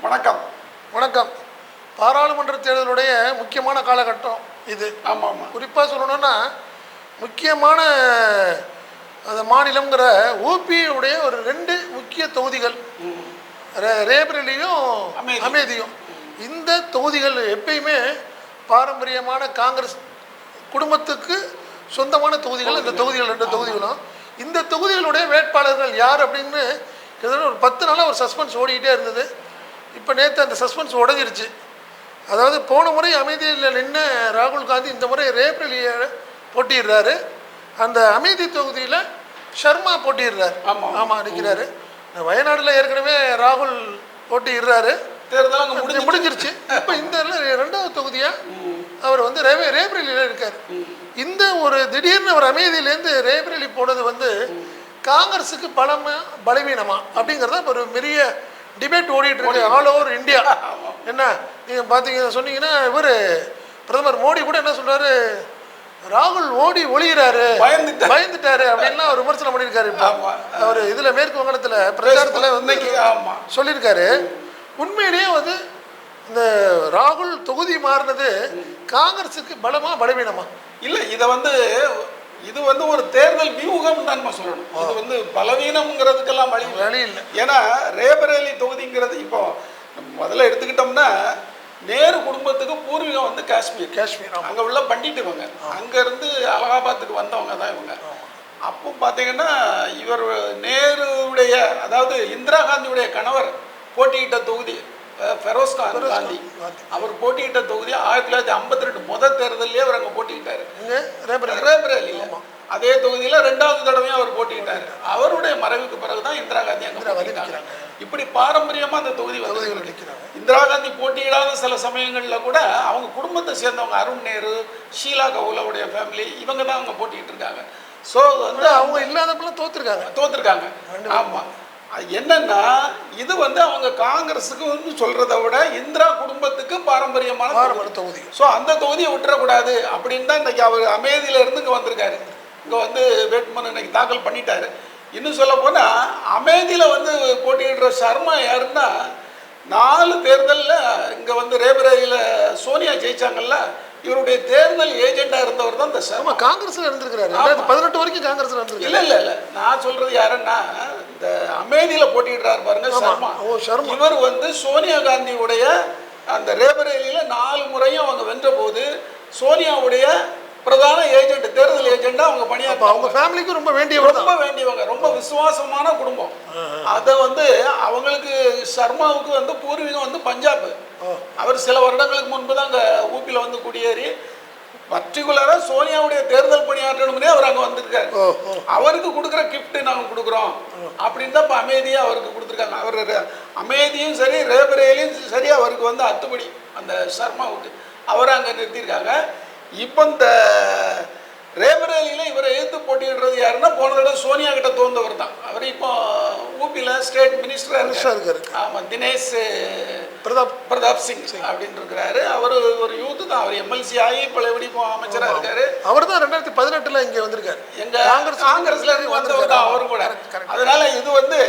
வணக்கம். வணக்கம். பாராளுமன்ற தேர்தலுடைய முக்கியமான காலகட்டம் இது. ஆமாம். ஆமாம் குறிப்பாக சொல்லணும்னா முக்கியமான அந்த மாநிலங்கிற ஊபியுடைய ஒரு ரெண்டு முக்கிய தொகுதிகள். ரேபரேலியும் அமேதி. அமேதியும். இந்த தொகுதிகள் எப்பயுமே பாரம்பரியமான காங்கிரஸ் குடும்பத்துக்கு சொந்தமான தொகுதிகள். இந்த தொகுதிகள். ரெண்டு தொகுதிகளும். இந்த தொகுதிகளுடைய வேட்பாளர்கள் யார் அப்படின்னு கிட்டத்தட்ட ஒரு பத்து நாளாக ஒரு சஸ்பென்ஸ் ஓடிக்கிட்டே இருந்தது. இப்போ நேற்று அந்த சஸ்பென்ஸ் உடஞ்சிருச்சு. அதாவது போன முறை அமைதியில் நின்று ராகுல் காந்தி இந்த முறை ரேப்ரலியை போட்டிடுறாரு அந்த அமைதி தொகுதியில் ஷர்மா போட்டிடுறாரு ஆமா. ஆமாம் நிற்கிறாரு வயநாட்டில் ஏற்கனவே ராகுல் போட்டிடுறாரு தேர்தல் முடிஞ்சு முடிஞ்சு முடிஞ்சிருச்சு. இப்போ இந்த ரெண்டாவது தொகுதியா அவர் வந்து ரே ரேபரேலியில் இருக்கார். இந்த ஒரு திடீர்னு ஒரு அமைதியிலேருந்து ரேபரேலி போனது வந்து காங்கிரஸுக்கு பலமா பலவீனமா அப்படிங்கிறத ஒரு பெரிய டிபேட் ஓடிட்டு இருக்கு. ஆல் ஓவர் இந்தியா என்ன நீங்கள் பார்த்தீங்க சொன்னீங்கன்னா இவர் பிரதமர் மோடி கூட என்ன சொல்றாரு? ராகுல் ஓடி ஒளிகிறாரு பயந்துட்டாரு. அப்படின்லாம் அவர் விமர்சனம் பண்ணியிருக்காரு. அவர் இதில் மேற்கு வங்கத்தில் பிரச்சாரத்தில் வந்து சொல்லியிருக்காரு. உண்மையிலேயே வந்து இந்த ராகுல் தொகுதி மாறினது காங்கிரஸுக்கு பலமா பலவீனமா? இல்லை இதை வந்து இது வந்து ஒரு தேர்தல் வியூகம் தான் நம்ம சொல்லணும். இது வந்து பலவீனம்ங்கிறதுக்கெல்லாம் வழி. வழி இல்லை. ஏன்னா ரேபரேலி தொகுதிங்கிறது இப்போ முதல்ல எடுத்துக்கிட்டோம்னா நேரு குடும்பத்துக்கு பூர்வீகம் வந்து காஷ்மீர். காஷ்மீர். அங்கே உள்ள பண்டிட் இவங்க. அங்கேருந்து அலகாபாத்துக்கு வந்தவங்க தான் இவங்க. அப்போ பார்த்தீங்கன்னா இவர் நேருடைய அதாவது இந்திரா காந்தியுடைய கணவர் போட்டியிட்ட தொகுதி. கான் காந்தி. அவர் போட்டியிட்ட தொகுதி ஆயிரத்தி தொள்ளாயிரத்தி ஐம்பத்தி ரெண்டு முதல் தேர்தலே அவர் அங்கே போட்டியிட்டாரு. ரேபரேலியில் அதே தொகுதியில் ரெண்டாவது தடவையும் அவர் போட்டியிட்டாரு. அவருடைய மறைவுக்கு பிறகு தான் இந்திரா காந்தி அங்கே. இப்படி பாரம்பரியமா அந்த தொகுதி வந்து இந்திரா காந்தி போட்டியிடாத சில சமயங்களில் கூட அவங்க குடும்பத்தை சேர்ந்தவங்க அருண் நேரு ஷீலா கவுலாவுடைய ஃபேமிலி இவங்க தான் அவங்க போட்டிட்டு இருக்காங்க. ஸோ வந்து அவங்க இல்லாதப்பெல்லாம் தோத்துருக்காங்க. தோத்துருக்காங்க. ஆமா. அது என்னன்னா இது வந்து அவங்க காங்கிரஸுக்கு வந்து சொல்றதை விட இந்திரா குடும்பத்துக்கு பாரம்பரியமான தொகுதி. பாரம்பரிய தொகுதி. ஸோ அந்த தொகுதியை விட்டுறக்கூடாது அப்படின்னு தான் இன்னைக்கு அவர் அமேதியில இருந்து இங்கே வந்திருக்காரு. இங்கே வந்து வேட்புமனு இன்னைக்கு தாக்கல் பண்ணிட்டாரு. இன்னும் சொல்ல போனால் அமேதியில் வந்து போட்டியிடுற சர்மா யாருன்னா நாலு தேர்தலில் இங்கே வந்து ரேபரேலியில் சோனியா ஜெயிச்சாங்கல்ல இவருடைய தேர்தல் ஏஜெண்டாக இருந்தவர் தான் இந்த சர்மா. காங்கிரஸ்ல இருந்திருக்கிறாரு பதினெட்டு வரைக்கும் காங்கிரஸ்ல இருந்திருக்காரு இல்ல இல்ல இல்ல. நான் சொல்றது யாருன்னா இந்த அமேதியில போட்டியிடுறாரு பாருங்க. சர்மா. ஓ, சர்மா. இவர் வந்து சோனியா காந்தியுடைய அந்த ரேபரேலியில நாலு முறையும் அவங்க வென்ற போது சோனியாவுடைய பிரதான ஏஜென்ட் தேர்தல் ஏஜெண்டா அவங்க பணியாற்ற அவங்க ஃபேமிலிக்கு ரொம்ப வேண்டியவர் ரொம்ப வேண்டியவங்க ரொம்ப விசுவாசமான குடும்பம். அதை வந்து அவங்களுக்கு சர்மாவுக்கு வந்து பூர்வீகம் வந்து பஞ்சாப். அவர் சில வருடங்களுக்கு முன்பு தான் அங்கே ஊப்பியில் வந்து குடியேறி பர்டிகுலராக சோனியாவுடைய தேர்தல் பணியாற்றணும்னே அவர் அங்கே வந்திருக்காரு. அவருக்கு கொடுக்குற gift நாங்கள் கொடுக்குறோம். அப்படின்னு தான் இப்போ அமைதியாக அவருக்கு கொடுத்துருக்காங்க. அவர் அமேதியும் சரி ரேபரேலியும் சரி அவருக்கு வந்து அத்துப்படி அந்த சர்மாவுக்கு அவரை அங்கே நிறுத்தியிருக்காங்க. இப்போ இந்த ரேபரேலியில் இவரை எதிர்த்து போட்டியிடுறது யாருன்னா போன தடவை சோனியா கிட்ட தோந்தவர் தான். அவர் இப்போ ஊபியில் ஸ்டேட் மினிஸ்டராக மினிஸ்டரா இருக்காரு இருக்காரு. ஆமாம் தினேஷ் பிரதாப் பிரதாப் சிங் அப்படின்னு இருக்கிறாரு அவர் ஒரு யூத்து தான். அவர் எம்எல்சி ஆகி பழையபடி அமைச்சராக இருக்காரு. அவர் தான் ரெண்டாயிரத்தி பதினெட்டுல இங்க வந்திருக்காரு. எங்க காங்கிரஸ் காங்கிரஸ்ல வந்தவர் தான் அவரும் கூட. அதனால இது வந்து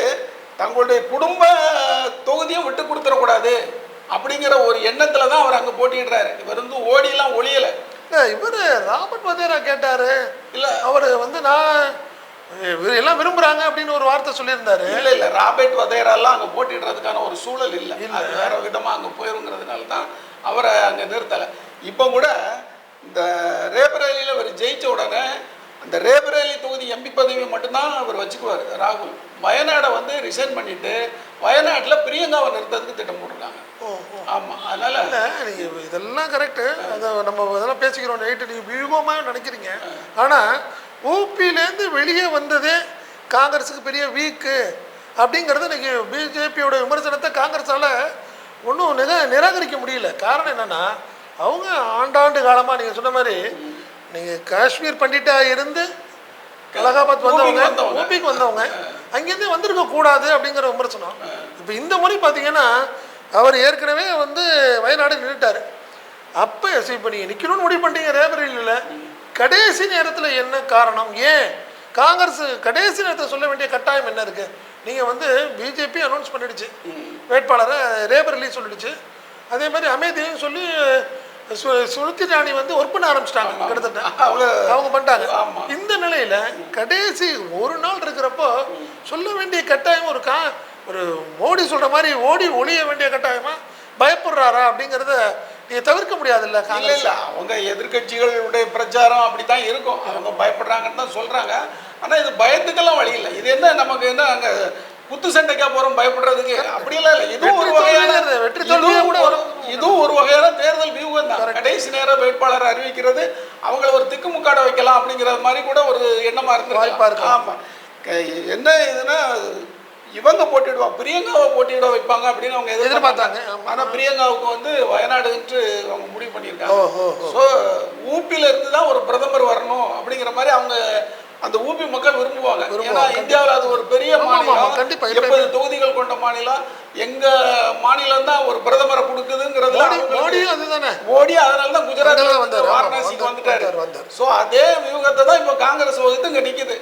தங்களுடைய குடும்ப தொகுதியை விட்டு கொடுத்துடக்கூடாது அப்படிங்கிற ஒரு எண்ணத்துல தான் அவர் அங்க போட்டிடுறாரு இவர் வந்து ஓடிலாம் ஒளியல இவர் ராபர்ட் வதேரா கேட்டாரு. இல்ல. அவர் வந்து நான் எல்லாம் விரும்புறாங்க அப்படின்னு ஒரு வார்த்தை சொல்லியிருந்தாரு. இல்ல இல்ல ராபர்ட் வதேராலாம் அங்க போட்டிடுறதுக்கான ஒரு சூழல் இல்ல. அது வேற விதமா அங்க போயிருங்கிறதுனால தான் அவரை அங்க நிறுத்தல. இப்போ கூட இந்த ரேபரேலியில் அவர் ஜெயிச்ச உடனே அந்த ரேபரேலி தொகுதி எம்பி பதவி மட்டும்தான் அவர் வச்சுக்குவார் ராகுல். வயநாடை வந்து ரிசைன் பண்ணிட்டு வயநாட்டில் பிரியங்காவை நிறுத்தறதுக்கு திட்டம் போட்டிருக்காங்க. ஓ ஓ. ஆமா அதனால இதெல்லாம் கரெக்டு அதை நம்ம இதெல்லாம் பேசிக்கிறோம். நைட்டு நீங்கள் வியூகமாக நினைக்கிறீங்க. ஆனால் ஊபியிலேருந்து வெளியே வந்ததே காங்கிரஸுக்கு பெரிய வீக்கு அப்படிங்கிறது இன்னைக்கு பிஜேபியோட விமர்சனத்தை காங்கிரஸால் ஒன்றும் நிக நிராகரிக்க முடியல. காரணம் என்னென்னா அவங்க ஆண்டாண்டு காலமாக நீங்கள் சொன்ன மாதிரி நீங்கள் காஷ்மீர் பண்டிட்டா இருந்து அலகாபாத் வந்தவங்க ஊபிக்கு வந்தவங்க. அங்கேருந்து வந்திருக்க கூடாது அப்படிங்கிற விமர்சனம். இப்போ இந்த முறை பார்த்தீங்கன்னா அவர் ஏற்கனவே வந்து வயநாடு நின்றுட்டார் அப்போ இப்போ நீங்கள் நிற்கணும்னு முடிவு பண்ணிட்டீங்க ரேபரேலியில் கடைசி நேரத்தில் என்ன காரணம்? ஏன்? காங்கிரஸ் கடைசி நேரத்தில் சொல்ல வேண்டிய கட்டாயம் என்ன இருக்கு? நீங்க வந்து பிஜேபி அனௌன்ஸ் பண்ணிடுச்சு. வேட்பாளரை ரேபர் அலி சொல்லிடுச்சு. அதே மாதிரி அமேதியும் சொல்லி சு- ஸ்மிருதி இராணி வந்து ஒர்க் பண்ண ஆரம்பிச்சிட்டாங்க. கிட்டத்தட்ட அவங்க பண்ணிட்டாங்க. இந்த நிலையில கடைசி ஒரு நாள் இருக்கிறப்போ சொல்ல வேண்டிய கட்டாயம் ஒரு கா ஒரு மோடி சொல்ற மாதிரி ஓடி ஒளிய வேண்டிய கட்டாயமா பயப்படுறாரா அப்படிங்கறத நீங்க தவிர்க்க முடியாதுல்ல இல்ல இல்ல அவங்க எதிர்க்கட்சிகளுடைய பிரச்சாரம் அப்படித்தான் இருக்கும். அவங்க பயப்படுறாங்கன்னு தான் சொல்றாங்க. ஆனா இது பயத்துக்கெல்லாம் வழி இல்லை. இது என்ன நமக்கு என்ன அங்க குத்து சண்டைக்கா போறோம் பயப்படுறதுக்கு? அப்படியெல்லாம் இல்லை. இதுவும் ஒரு வகையான வெற்றி தோல்வியே இதுவும் கூட ஒரு இதுவும் ஒரு வகையான தேர்தல் வியூகம் தான். கடைசி நேர வேட்பாளர் அறிவிக்கிறது அவங்கள ஒரு திக்குமுக்காட வைக்கலாம் அப்படிங்கிறது மாதிரி கூட ஒரு எண்ணமா வாய்ப்பா இருந்து இருக்கலாம். ஆமா. க- என்ன இதுன்னா இவங்க போட்டிடுவாங்க பிரியங்காவை போட்டியிட வைப்பாங்க அப்படின்னு அவங்க எதிர்பார்த்தாங்க, எதிர்பார்த்தாங்க ஆமா. ஆனா பிரியங்காவுக்கு வந்து வயநாடுன்ட்டு அவங்க முடிவு பண்ணியிருக்காங்க. ஸோ ஊப்பில இருந்து தான் ஒரு பிரதமர் வரணும் அப்படிங்கிற மாதிரி அவங்க அந்த ஊபி மக்கள் விரும்புவாங்க. ஏன்னா இந்தியாவில் அது ஒரு பெரிய மாநிலம். எண்பது தொகுதிகள் கொண்ட மாநிலம். எங்க மாநிலம் தான் ஒரு பிரதமரை கொடுக்குதுங்கிறதுல மோடி அதுதானே? மோடி அதனால தான் குஜராத் அங்கதான் வந்தாரு, ஆமா, வாரணாசிக்கு வந்துட்டாரு. ஸோ அதே வியூகத்தை தான் இப்போ காங்கிரஸ் வகுத்து இங்கே நிக்குது.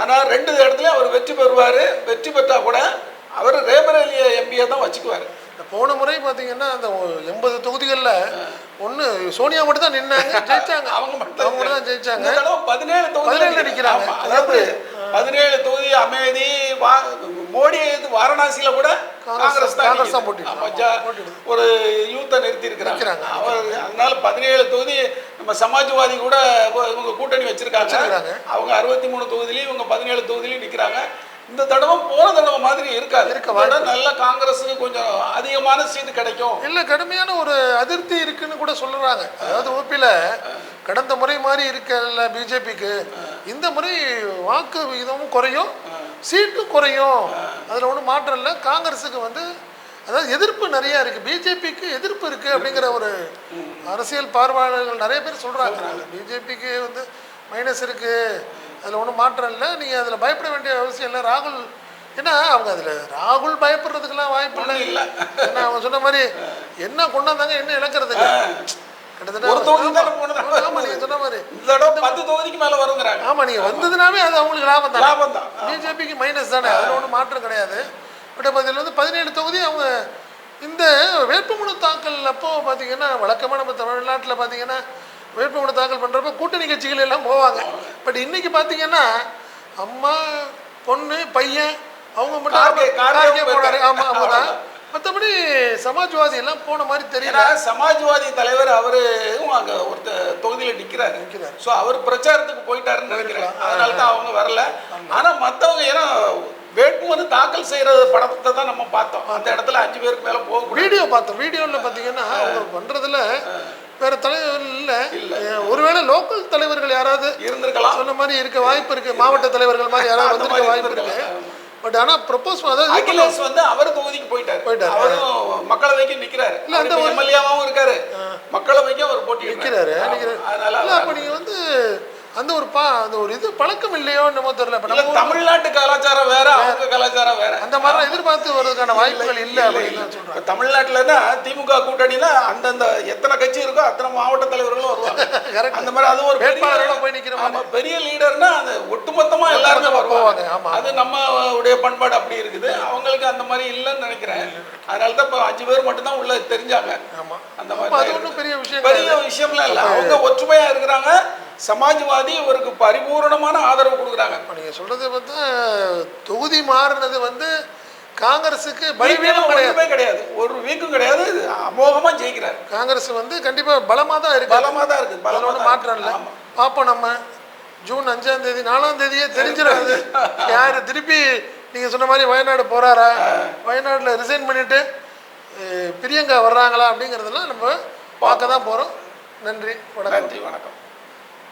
ஆனா ரெண்டு இடத்துலயும் அவர் வெற்றி பெறுவாரு. வெற்றி பெற்றா கூட அவர் ரேபரேலிய எம்பியை தான் வச்சுக்குவாரு. போன முறை பாத்தீங்கன்னா அந்த எண்பது தொகுதிகள்ல ஒண்ணு சோனியா மட்டும் தான் நின்னாங்க ஜெயிச்சாங்க. அவங்க மட்டும் அவங்க மட்டும் தான் ஜெயிச்சாங்க. பதினேழு தொகுதி பதினேழுல நிக்கிறாங்க. அதாவது பதினேழு தொகுதி அமேதி வா- மோடி இது வாரணாசியில கூட காங்கிரஸ் காங்கிரஸ் தான் போட்டிடுது. ஒரு யூத்தை நிறுத்தி இருக்கிறாங்க. அவர் அதனால பதினேழு தொகுதி நம்ம சமாஜ்வாதி கூட இவ- இவங்க கூட்டணி வச்சிருக்காங்க. அவங்க அறுபத்தி மூணு தொகுதியிலையும் இவங்க பதினேழு தொகுதியிலையும் நிக்கிறாங்க. இந்த தடவை போன தடவை மாதிரி இருக்காது. இருக்க நல்ல காங்கிரஸுக்கு கொஞ்சம் அதிகமான சீட்டு கிடைக்கும். இல்ல கடுமையான ஒரு அதிருப்தி இருக்குன்னு கூட சொல்றாங்க அதாவது ஊப்பில கடந்த முறை மாதிரி இருக்கல பிஜேபிக்கு. இந்த முறை வாக்கு விகிதமும் குறையும். சீட்டும் குறையும். அதுல ஒன்றும் மாற்றம் இல்லை. காங்கிரஸுக்கு வந்து அதாவது எதிர்ப்பு நிறைய இருக்கு. பிஜேபிக்கு எதிர்ப்பு இருக்கு அப்படிங்கிற ஒரு அரசியல் பார்வையாளர்கள் நிறைய பேர் சொல்றாங்க. பிஜேபிக்கு வந்து மைனஸ் இருக்கு. அதுல ஒன்றும் மாற்றம் இல்லை. நீங்க அதுல பயப்பட வேண்டிய அவசியம் இல்லை. ராகுல் ஏன்னா அவங்க அதுல ராகுல் பயப்படுறதுக்கெல்லாம் வாய்ப்பு இல்ல. ஏன்னா அவங்க சொன்ன மாதிரி என்ன கொண்டாந்தாங்க என்ன இழக்கிறதுக்கு? கிட்டத்தட்ட ஒரு தொகுதி தானே ஆமா, போனது. ஆமா நீங்க சொன்ன மாதிரி. இந்த பத்து தொகுதிக்கு மேல வருங்கிறாங்க. ஆமா நீங்க வந்ததுனாவே அது அவங்களுக்கு லாபம் தான். லாபம் தான். பிஜேபிக்கு மைனஸ் தானே அதில் ஒன்றும் மாற்றம் கிடையாது. பட் அப்போ இதில் வந்து பதினேழு தொகுதி அவங்க இந்த வேட்புமனு தாக்கல் அப்போ பார்த்தீங்கன்னா வழக்கமாக நம்ம தமிழ்நாட்டில் பார்த்தீங்கன்னா வேட்புமனு தாக்கல் பண்ணுறப்ப கூட்டணி கட்சிகள் எல்லாம் போவாங்க. பட் இன்னைக்கு பார்த்தீங்கன்னா அம்மா பொண்ணு பையன் அவங்க மட்டும் போனாரு. போயிருக்காரு. ஆமா அவங்க தான் மற்றபடி சமாஜ்வாதி எல்லாம் போன மாதிரி தெரியல. சமாஜ்வாதி தலைவர் அவரும் அங்க ஒருத்த தொகுதியில நிக்கிறாரு. நிக்கிறாரு. சோ அவர் பிரச்சாரத்துக்கு போயிட்டாருன்னு நினைக்கிறேன். அதனால தான் அவங்க வரல. ஆனா மத்தவங்க ஏன்னா வேட்புமனு தாக்கல் செய்யற படத்தை தான் நம்ம பார்த்தோம். அந்த இடத்துல அஞ்சு பேருக்கு மேல போக கூடாது. வீடியோ பார்த்தோம். வீடியோவில் பார்த்தீங்கன்னா அவங்க பண்ணுறதுல வேற தலைவர் இல்லை. ஒருவேளை லோக்கல் தலைவர்கள் யாராவது இருந்திருக்கலாம். சொன்ன மாதிரி இருக்க வாய்ப்பு இருக்கு. மாவட்ட தலைவர்கள் மாதிரி யாராவது வந்திருக்க வாய்ப்பு இருக்கு. பட் ஆனா ப்ரொபோஸ் இது அகிலேஷ் வந்து அவர் தொகுதிக்கு போயிட்டாரு. போயிட்டாரு. அவரும் மக்களவைக்கு நிக்கிறாரு. இல்ல, அந்த எம்எல்ஏவாவும் இருக்காரு. மக்களவைக்கும் அவர் போட்டி நிற்கிறாரு அதனால இல்லை அப்போ நீங்கள் வந்து அந்த ஒரு பா அந்த ஒரு இது பழக்கம் இல்லையோ என்னமோ தெரியல. இப்போ நம்ம தமிழ்நாட்டு கலாச்சாரம் வேற அவங்க கலாச்சாரம் வேற. அந்த மாதிரிலாம் எதிர்பார்த்து வர்றதுக்கான வாய்ப்புகள் இல்லை அப்படின்னு சொல்கிறேன் இப்ப தமிழ்நாட்டுலன்னா திமுக கூட்டணினா அந்தந்த எத்தனை கட்சி இருக்கோ அத்தனை மாவட்ட தலைவர்களும் வருவாங்க. அந்த மாதிரி அது ஒரு பெரிய- வேட்பாளரோட போய். ஆமா, பெரிய லீடர்னா அது ஒட்டுமொத்தமா எல்லாருமே வருவாங்க. போவாங்க, ஆமா. அது நம்ம உடைய பண்பாடு அப்படி இருக்குது. அவங்களுக்கு அந்த மாதிரி இல்லைன்னு நினைக்கிறேன். அதனால தான் இப்போ அஞ்சு பேர் மட்டும்தான் உள்ள தெரிஞ்சாங்க. ஆமாம் அந்த மாதிரி அது ஒன்றும் பெரிய விஷயம் பெரிய விஷயம்லாம் இல்லை. அவங்க ஒற்றுமையா இருக்கிறாங்க. சமாஜ்வாதி இவருக்கு பரிபூரணமான ஆதரவு கொடுக்குறாங்க. இப்போ நீங்கள் சொல்கிறத பார்த்தா தொகுதி மாறுனது வந்து காங்கிரஸுக்கு பலவீனம் கிடையாது. கிடையாது. ஒரு வீக்கும் கிடையாது அமோகமா ஜெயிக்கிறார். காங்கிரஸ் வந்து கண்டிப்பா பலமா தான் இருக்கு. பலமா தான் இருக்கு. அதுல பலமா ஒன்றும் மாற்றம் இல்லை. பார்ப்போம் நம்ம. ஜூன் அஞ்சாம் தேதி நாலாம் தேதியே தெரிஞ்சிடாது. யாரு திருப்பி நீங்க சொன்ன மாதிரி வயநாடு போறாரா? வயநாடுல ரிசைன் பண்ணிட்டு அஹ், பிரியங்கா வர்றாங்களா அப்படிங்கிறதெல்லாம் நம்ம பார்க்க தான் போறோம். நன்றி வணக்கம். நன்றி வணக்கம்.